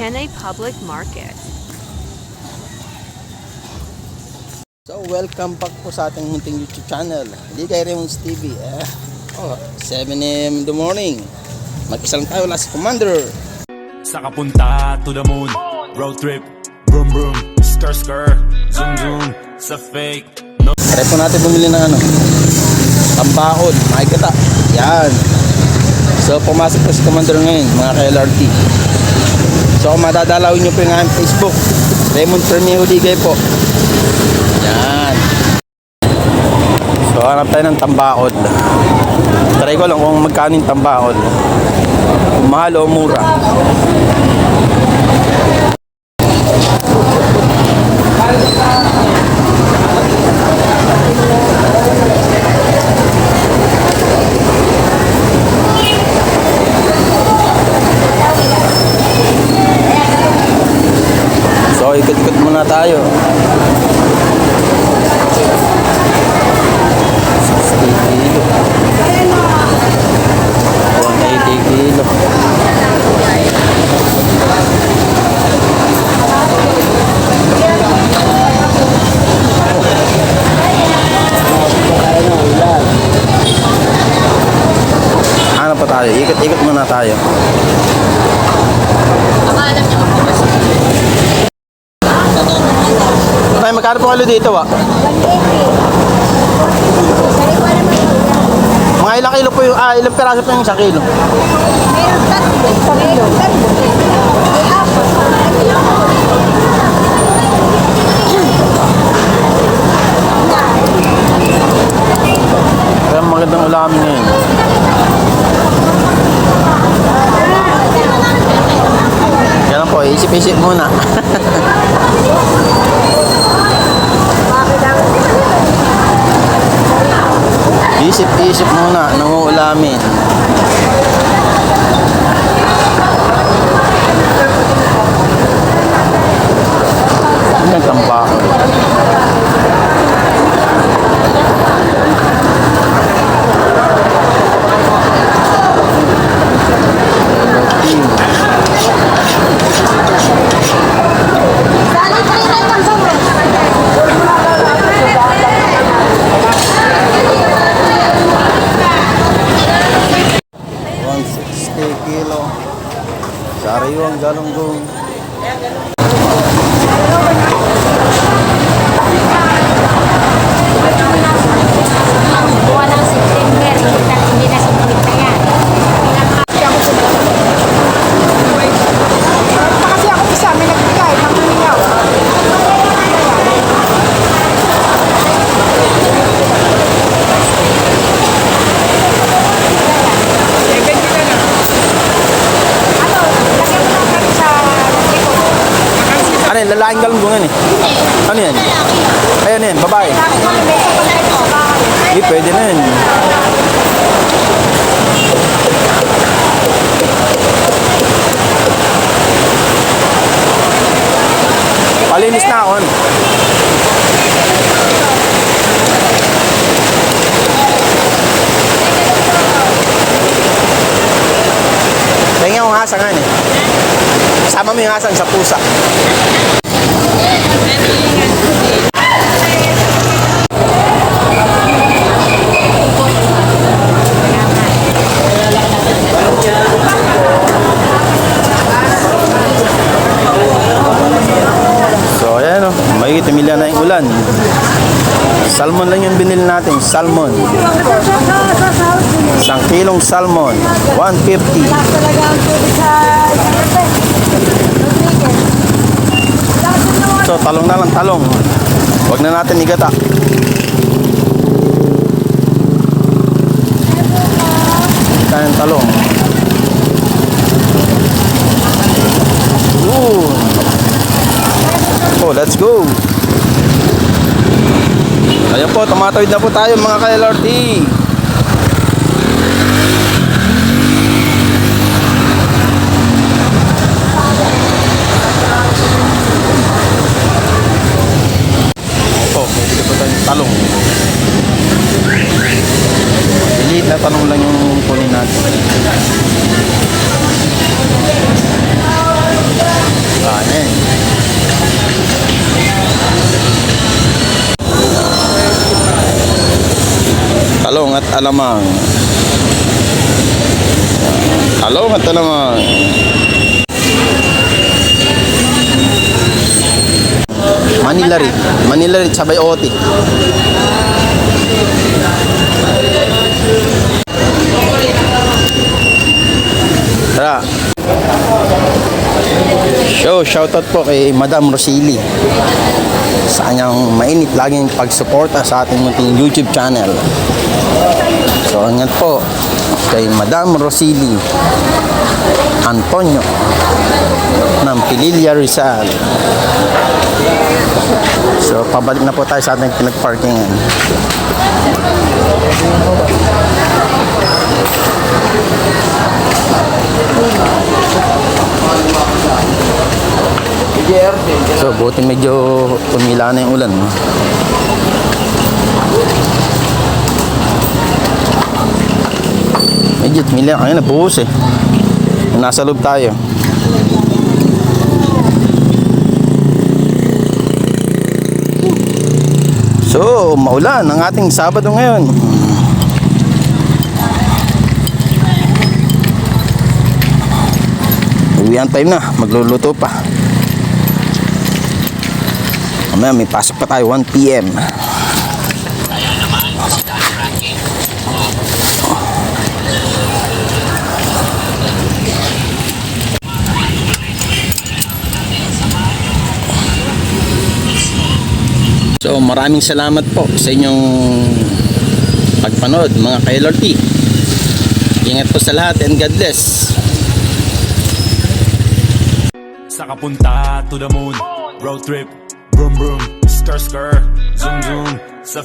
Kenay Public Market. So, welcome back po sa ating munting YouTube channel. Ligay Raymond's TV. Eh, oh, 7 a.m. in the morning. Mag-isa lang tayo, wala si Commander. Sa kapunta to the moon Road trip Vroom vroom Skr skr Zoom zoom Sa fake No Try po natin bumili ng ano, tambakol, makikita. Yan. So, pumasok po si Commander ngayon, mga ka-LRT. So, madadalawin nyo po yung aming Facebook, Raymond Premio Ligay po. Yan. So, hanap tayo ng tambakol. Try ko lang kung magkano yung tambakol. Kung mahal o mura. So, muna tayo. 60 kilo. 180 kilo. Ano pa tayo? Ikot-ikot muna tayo. Tay, magkano po kilo dito wa? Mga ilang kilo po yung, ah, ilang peraso po yung isang kilo? Meron tatlo. May apat. Kaya magandang ulamin ngayon. Kaya lang po, isip-isip muna. Isip-isip muna, nanguulamin. Ang tambako. Dali pa rin ang pagsawa. 160 kilo. Sariwang galunggong. Buwan ng September, hindi na hindi na sumunod na yan. Kasi ako isa, may nagbigay ng hiniyaw. Ano yan? Lalaking galunggong eh. Ano yan? Ayan yan, babae. Hindi, pwede na yan. Palinis na ako. Tingnan ko hasang nga eh. Sama mo yung hasang sa pusa. So ayan o, may timilya na yung ulan. Salmon lang yung binili natin, salmon. Isang kilong salmon, 150. Talaga ang tubig sa So talong na lang talong. Huwag na natin igata. Kayang talong. Yun. Oh, let's go. Ayan po, tumatawid na po tayo mga ka-LRT. tanong lang yung kunin natin. Kanin. Talong at alamang. Talong at alamang. Manila rin. Manila rin sabay otik. Tara. Show, shoutout po kay Madam Rosili sa kanyang mainit laging pagsuporta sa ating munting YouTube channel. So, ingat po kay Madam Rosili Antonio ng Pililla Rizal. So, pabalik na po tayo sa ating pinagparkingan. So, buti medyo tumila na yung ulan. no? Medyo tumila. Ayun, nabuhos eh. Nasa loob tayo. So, maulan ang ating Sabado ngayon. Uwian time na, magluluto pa. Mamaya may pasok pa tayo 1 p.m. So maraming salamat po sa inyong pagpanood mga ka-LRT. Ingat po sa lahat and God bless. Sa kapunta to the moon. Road trip. Brum brum Skr skr Zoom zoom. Sa